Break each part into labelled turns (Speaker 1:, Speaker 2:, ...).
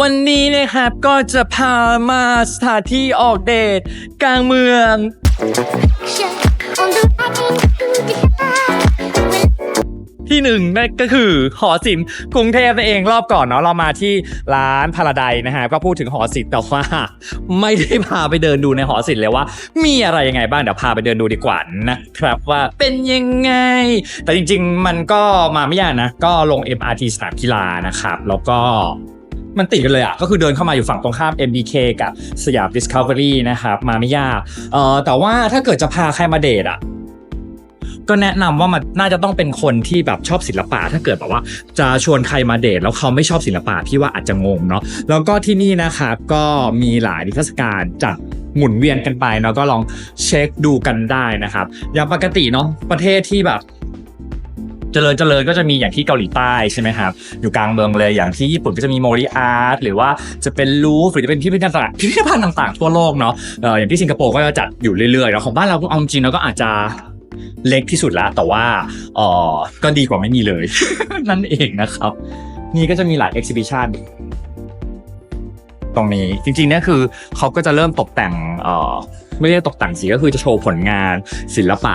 Speaker 1: วันนี้นะครับก็จะพามาสถานที่ออกเดทกลางเมือง ที่หนึ่งนั่นก็คือหอศิลป์กรุงเทพนั่นเองรอบก่อนเนาะเรามาที่ร้านพาราไดนะฮะก็พูดถึงหอศิลป์แต่ว่า ไม่ได้พาไปเดินดูในหอศิลป์เลยว่า มีอะไรยังไงบ้างเดี๋ยวพาไปเดินดูดีกว่านะครับว่าเป็นยังไง แต่จริง ๆ มันก็มาไม่ยากนะ ก็ลง MRT สนามกีฬานะครับแล้วก็ มันติดกันเลยอะ ก็คือเดินเข้ามาอยู่ฝั่งตรงข้าม MBK กับสยาม Discovery นะครับ มาไม่ยากเอ่อแต่ว่าถ้าเกิดจะพาใครมาเดทอะก็แนะนำว่ามันน่าจะต้องเป็นคนที่แบบชอบศิลปะ ถ้าเกิดแบบว่าจะชวนใครมาเดทแล้วเขาไม่ชอบศิลปะพี่ว่าอาจจะงงเนาะแล้วก็ที่นี่นะครับก็มีหลายนิทรรศการจัดหมุนเวียนกันไปเนาะก็ลองเช็คดูกันได้นะครับ อย่างปกติเนาะประเทศที่แบบ เจริญเจริญก็จะมีอย่างที่เกาหลีใต้ใช่ไหมครับอยู่กลางเมืองเลยอย่างที่ญี่ปุ่นก็จะมีโมริอาร์ตหรือว่าจะเป็นลูฟหรือจะเป็นพิพิธภัณฑ์พิพิธภัณฑ์ต่างๆทั่วโลกเนาะเอ่ออย่างที่สิงคโปร์ก็จะจัดอยู่เรื่อยๆแล้วของบ้านเราก็เอาจริงๆแล้วก็อาจจะเล็กที่สุดละแต่ว่าออก็ดีกว่าไม่มีเลย นั่นเองนะครับ นี่ก็จะมีหลาย exhibition ตรงนี้จริงๆเนี่ยคือเขาก็จะเริ่มตกแต่งเอ่อไม่ได้ตกแต่งสิก็คือจะโชว์ผลงานศิลปะ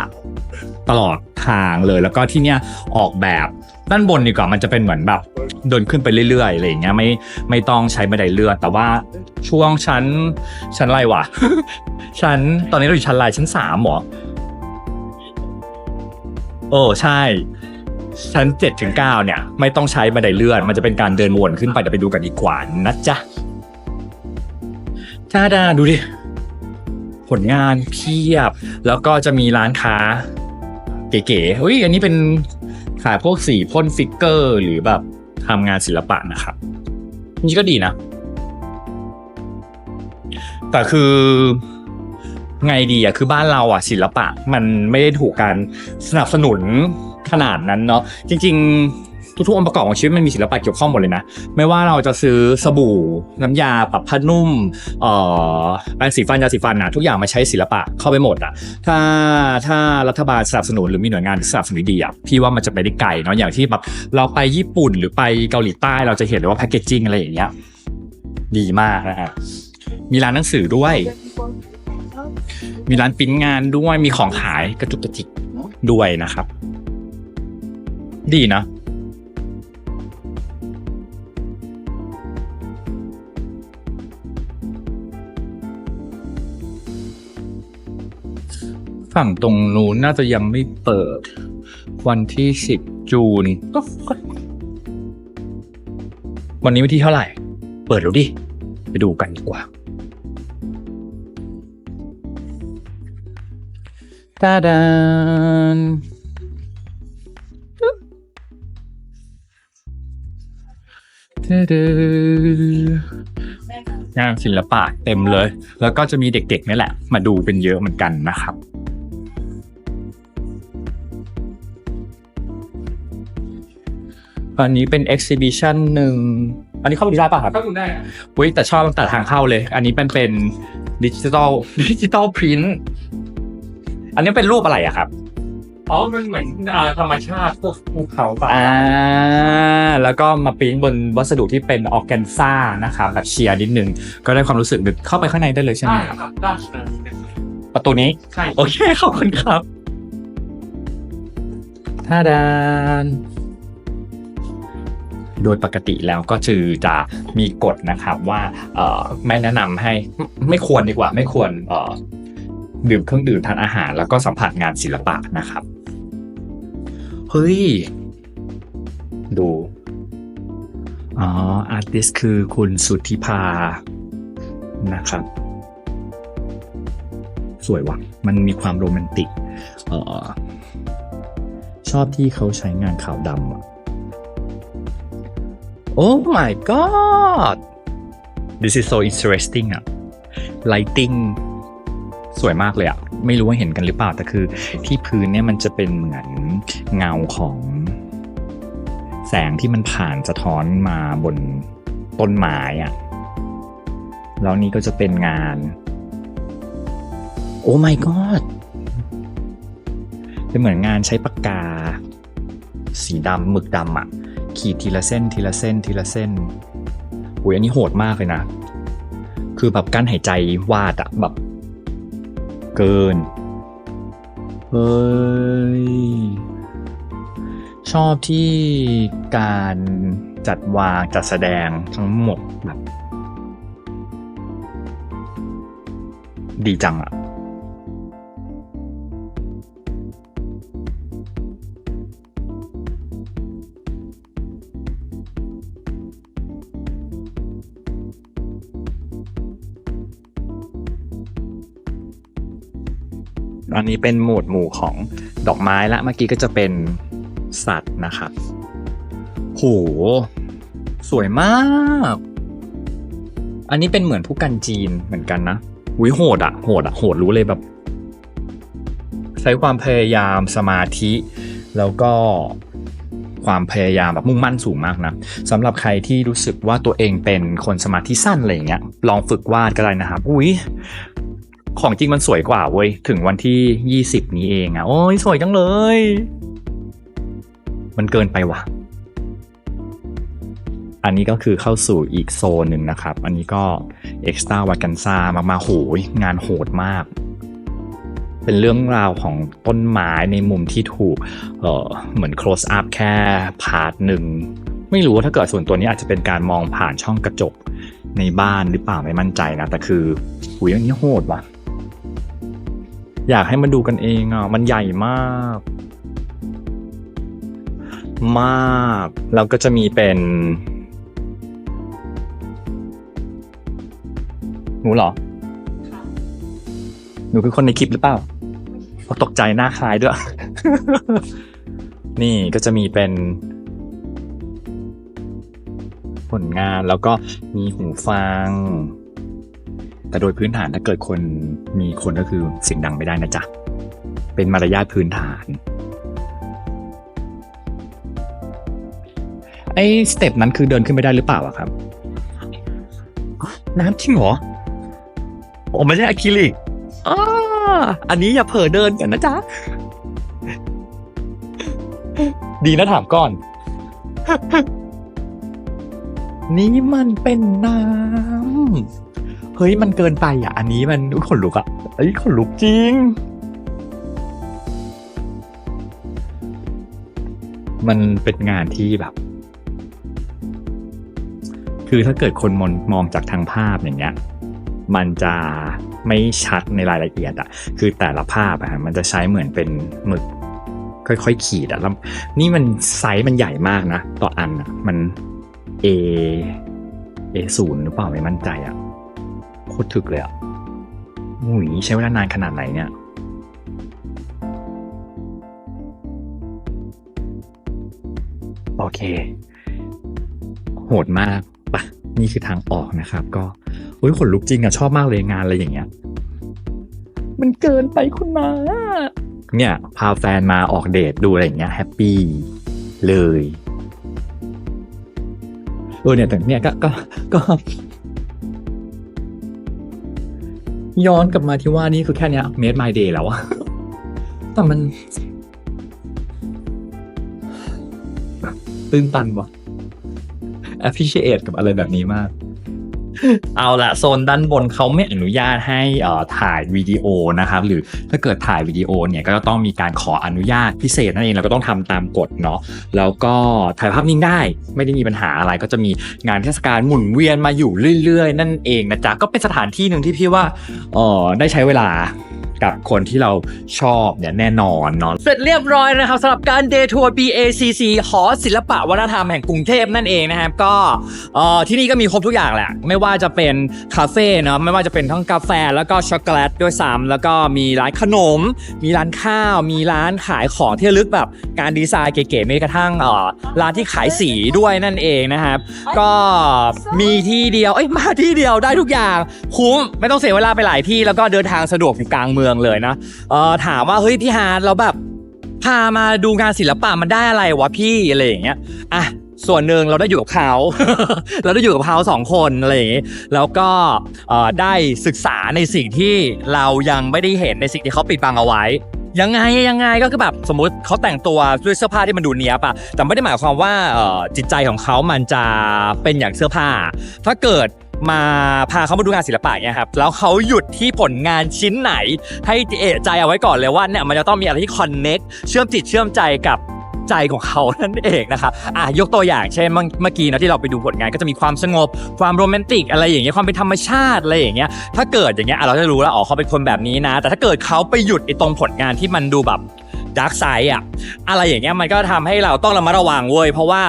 Speaker 1: ตลอด ทางเลย แล้วก็ที่เนี้ยออกแบบด้านบนดีกว่ามันจะเป็นเหมือนแบบเดินขึ้นไปเรื่อยๆอะไรอย่างเงี้ยไม่ไม่ต้องใช้บันไดเลื่อนแต่ว่าช่วงชั้นชั้นอะไรวะ ชั้นตอนนี้เราอยู่ชั้นอะไรชั้นสามหรอโอ้ใช่ ชั้นเจ็ดถึงเก้าเนี่ย ไม่ต้องใช้บันไดเลื่อน มันจะเป็นการเดินวนขึ้นไปเดี๋ยวไปดูกันดีกว่านะจ๊ะจ้าดาดูดิผลงานเพียบ แล้วก็จะมีร้านค้า เก๋ๆเฮ้ยอันนี้เป็นขายพวกสีพ่นฟิกเกอร์หรือแบบทำงานศิลปะนะครับนี่ก็ดีนะ แต่คือไงดีอะคือบ้านเราอะศิลปะ มันไม่ได้ถูกการสนับสนุนขนาดนั้นเนาะจริง ๆ ทุกๆองค์ประกอบของชีวิตมันมีศิลปะเกี่ยวข้องหมดเลยนะ ไม่ว่าเราจะซื้อสบู่ น้ำยาปรับผ้านุ่มเอ่อแปรงสีฟันยาสีฟันนะทุกอย่างมาใช้ศิลปะเข้าไปหมดอะถ้าถ้ารัฐบาลสนับสนุนหรือมีหน่วยงานสนับสนุนดีๆอะพี่ว่ามันจะไปได้ไกลเนาะอย่างที่แบบเราไปญี่ปุ่นหรือไปเกาหลีใต้เราจะเห็นเลยว่าแพคเกจจิ้งอะไรอย่างเงี้ยดีมากนะฮะมีร้านหนังสือด้วย มีร้านปิ้นงานด้วยมีของขายกระจุกกระจิกด้วยนะครับ ดีนะ ฝั่งตรงนู้นน่าจะยังไม่เปิด วันที่สิบจูนก็วันนี้วันที่เท่าไหร่ เปิดแล้วดิ ไปดูกันดีกว่าตาดานเด้องานศิลปะเต็มเลย แล้วก็จะมีเด็กๆนี่แหละ มาดูเป็นเยอะเหมือนกันนะครับ อันนี้เป็น exhibition หนึ่ง อันนี้เข้าไปดูได้ป่ะครับ
Speaker 2: เข้าดูได้
Speaker 1: อุ้ยแต่ชอบตั้งแต่ทางเข้าเลย อันนี้เป็นเป็นดิจิตอลดิจิตอลพิมพ์อันนี้เป็นรูปอะไรอะครับ
Speaker 2: อ๋อมันเหมือนอ่าธรรมชาติพวกภูเขาป่า
Speaker 1: อ่าแล้วก็มาปริ้นบนวัสดุที่เป็นออร์แกนซ่านะครับแบบเชียร์นิดนึง ก็ได้ความรู้สึกนึกเข้าไปข้างในได้เลยใช่ไหม
Speaker 2: ได้ครับได้เลย
Speaker 1: ประตูนี้
Speaker 2: ใช่
Speaker 1: โอเคขอบคุณครับท่าดาน โดยปกติแล้วก็คือจะมีกฎนะครับว่าเอ่อไม่แนะนำให้ไม่ไม่ควรดีกว่า ไม่ควรเอ่อดื่มเครื่องดื่มทานอาหาร แล้วก็สัมผัสงานศิลปะนะครับเฮ้ยดูอ๋ออาร์ติสคือคุณสุทธิภานะครับ สวยว่ะ มันมีความโรแมนติกเอ่อชอบที่เขาใช้งานขาวดำอะ Oh my god this is so interesting อะ lighting สวยมากเลยอะไม่รู้ว่าเห็นกันหรือเปล่า แต่คือที่พื้นเนี่ยมันจะเป็นเหมือนเงาของ แสงที่มันผ่านสะท้อนมาบนต้นไม้อะแล้วนี่ก็จะเป็นงาน โอ้ my god เป็นเหมือนงานใช้ปากกา สีดำหมึกดำอะ ขีดทีละเส้นทีละเส้นทีละเส้นอุ้ยอันนี้โหดมากเลยนะ คือแบบกั้นหายใจวาดอะแบบ เกิน เฮ้ย ชอบที่การจัดวางจัดแสดงทั้งหมดแบบ ดีจังอะ อันนี้เป็นหมวดหมู่ของดอกไม้ละ เมื่อกี้ก็จะเป็นสัตว์นะครับโหสวยมาก อันนี้เป็นเหมือนผู้กันจีนเหมือนกันนะวิโหดอะโหดอะโหดรู้เลยแบบ ใช้ความพยายามสมาธิ แล้วก็ความพยายามแบบมุ่งมั่นสูงมากนะสำหรับใครที่รู้สึกว่าตัวเองเป็นคนสมาธิสั้นอะไรอย่างเงี้ยลองฝึกวาดก็ได้นะครับ อุ้ย ของจริงมันสวยกว่าเว้ย ถึงวันที่ 20 นี้เองอะโอ้ยสวยจังเลย มันเกินไปว่ะ อันนี้ก็คือเข้าสู่อีกโซนหนึ่งนะครับ อันนี้ก็เอ็กซ์ต a าวักันซามากๆโหยงานโหดมาก เป็นเรื่องราวของต้นไม้ในมุมที่ถูกเอ่อเหมือน close up แค่พาร์ทหนึ่ง ไม่รู้ว่าถ้าเกิดส่วนตัวนี้อาจจะเป็นการมองผ่านช่องกระจกในบ้านหรือเปล่าไม่มั่นใจนะ แต่คือหุยอันนี้โหดว่ะ อยากให้มาดูกันเองอะมันใหญ่มาก มาก แล้วก็จะมีเป็นหนูเหรอ หนูคือคนในคลิปหรือเปล่าเขาตกใจหน้าคล้ายด้วย นี่ก็จะมีเป็น ผลงานแล้วก็มีหูฟัง แต่โดยพื้นฐานถ้าเกิดคนมีคนก็คือเสียงดังไม่ได้นะจ๊ะ เป็นมารยาทพื้นฐาน ไอ้สเต็ปนั้นคือเดินขึ้นไม่ได้หรือเปล่าอะครับ น้ำจริงเหรอโอ้ไม่ใช่อะคริลิกอ่าอันนี้อย่าเผลอเดินกันนะจ๊ะ ดีนะถามก่อน นี่มันเป็นน้ำเฮ้ยมันเกินไปอะ อันนี้มันอุ๊ยขนลุกอะเอ้ยขนลุกจริง มันเป็นงานที่แบบ คือถ้าเกิดคนมองมองจากทางภาพอย่างเงี้ย มันจะไม่ชัดในรายละเอียดอะคือแต่ละภาพอะฮะมันจะใช้เหมือนเป็นหมึก ค่อยๆขีดอะแล้วนี่มันไซส์มันใหญ่มากนะ ต่ออันอะมัน A A ศูนย์หรือเปล่าไม่มั่นใจอะ ตรถึกเลยอะหุยใช้เวลานานขนาดไหนเนี่ยโอเค โหดมากปะนี่คือทางออกนะครับ ก็โอ้ยขนลุกจริงอะชอบมากเลยงานอะไรอย่างเงี้ย มันเกินไปคุณมาเนี่ย พาแฟนมาออกเดทดูอะไรอย่างเงี้ยแฮปปี้เลยเออเนี่ยแต่เนี่ยก็ก็ก็ ย้อนกลับมาที่ว่านี่คือแค่เนี้ย made my day แล้วอะแต่มันตื้นตันว่ะ appreciate กับอะไรแบบนี้มาก เอาละโซนด้านบนเขาไม่อนุญาตให้อ่อถ่ายวิดีโอนะครับหรือถ้าเกิดถ่ายวิดีโอเนี่ยก็จะต้องมีการขออนุญาตพิเศษนั่นเองเราก็ต้องทำตามกฎเนาะแล้วก็ถ่ายภาพนิ่งได้ไม่ได้มีปัญหาอะไรก็จะมีงานเทศกาลหมุนเวียนมาอยู่เรื่อย ๆ นั่นเองนะจ๊ะก็เป็นสถานที่หนึ่งที่พี่ว่าเออได้ใช้เวลา กับคนที่เราชอบเนี่ยแน่นอนเนาะเสร็จเรียบร้อยนะครับสำหรับการเดทัวร์ BACC หอศิลปะวัฒนธรรมแห่งกรุงเทพนั่นเองนะครับก็ที่นี่ก็มีครบทุกอย่างแหละ ไม่ว่าจะเป็นคาเฟ่เนาะไม่ว่าจะเป็นทั้งกาแฟแล้วก็ช็อกโกแลตด้วยซ้ำแล้วก็มีร้านขนม มีร้านข้าว มีร้านขายของที่ลึกแบบการดีไซน์เก๋ๆไม่กระทั่งร้านที่ขายสีด้วยนั่นเองนะครับ ก็มีที่เดียวเอ้ยมาที่เดียวได้ทุกอย่างคุ้มไม่ต้องเสียเวลาไปหลายที่แล้วก็เดินทางสะดวกอยู่กลางเมืองเลยนะเออถามว่าเฮ้ยพี่ฮาร์ดเราแบบพามาดูงานศิลปะมันได้อะไรวะพี่อะไรอย่างเงี้ยอะส่วนหนึ่งเราได้อยู่กับเขา เราได้อยู่กับเขาสองคนอะไรอย่างงี้แล้วก็ได้ศึกษาในสิ่งที่เรายังไม่ได้เห็นในสิ่งที่เขาปิดบังเอาไว้ ยังไงยังไงก็คือแบบสมมุติเขาแต่งตัวด้วยเสื้อผ้าที่มันดูเนี้ยบอะแต่ไม่ได้หมายความว่าจิตใจของเขามันจะเป็นอย่างเสื้อผ้า ถ้าเกิด มาพาเขามาดูงานศิลปะเนี่ยครับแล้วเขาหยุดที่ผลงานชิ้นไหน ให้เอะใจเอาไว้ก่อนเลยว่าเนี่ยมันจะต้องมีอะไรที่คอนเน็กเชื่อมจิตเชื่อมใจกับใจของเขานั่นเองนะครับอะยกตัวอย่างเช่นเมื่อกี้นะที่เราไปดูผลงานก็จะมีความสงบ ความโรแมนติกอะไรอย่างเงี้ยความเป็นธรรมชาติอะไรอย่างเงี้ยถ้าเกิดอย่างเงี้ยเราจะรู้แล้วอ๋อเขาเป็นคนแบบนี้นะ แต่ถ้าเกิดเขาไปหยุดไอ้ตรงผลงานที่มันดูแบบดาร์กไซด์อะอะไรอย่างเงี้ยมันก็ทำให้เราต้องระมัดระวังเว้ยเพราะว่า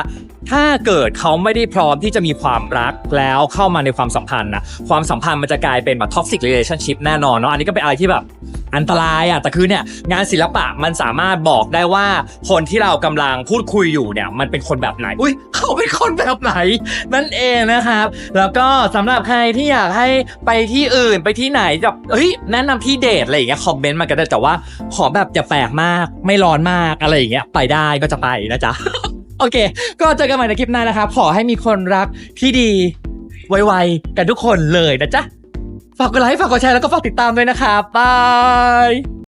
Speaker 1: ถ้าเกิดเขาไม่ได้พร้อมที่จะมีความรักแล้วเข้ามาในความสัมพันธ์นะความสัมพันธ์มันจะกลายเป็นแบบท็อกซิกเรล t i o n ชิพแน่นอนเนาะอันนี้ก็เป็นอะไรที่แบบอันตรายอะแต่คือเนี่ยงานศิลปะมันสามารถบอกได้ว่า คนที่เรากำลังพูดคุยอยู่เนี่ยมันเป็นคนแบบไหนอุ้ยเขาเป็นคนแบบไหน นั่นเองนะครับ แล้วก็สำหรับใครที่อยากให้ไปที่อื่นไปที่ไหนแบบเฮ้ยแนะนำที่เดทอะไรอย่างเงี้ยคอมเมนต์มากันได้แต่ว่าขอแบบอย่าแปลกมากไม่ร้อนมากอะไรอย่างเงี้ยไปได้ก็จะไปนะจ๊ะ โอเค ก็เจอกันใหม่ในคลิปหน้านะครับ ขอให้มีคนรักที่ดีไวๆกันทุกคนเลยนะจ๊ะ ฝากกดไลค์ ฝากกดแชร์แล้วก็ฝากติดตามด้วยนะครับบาย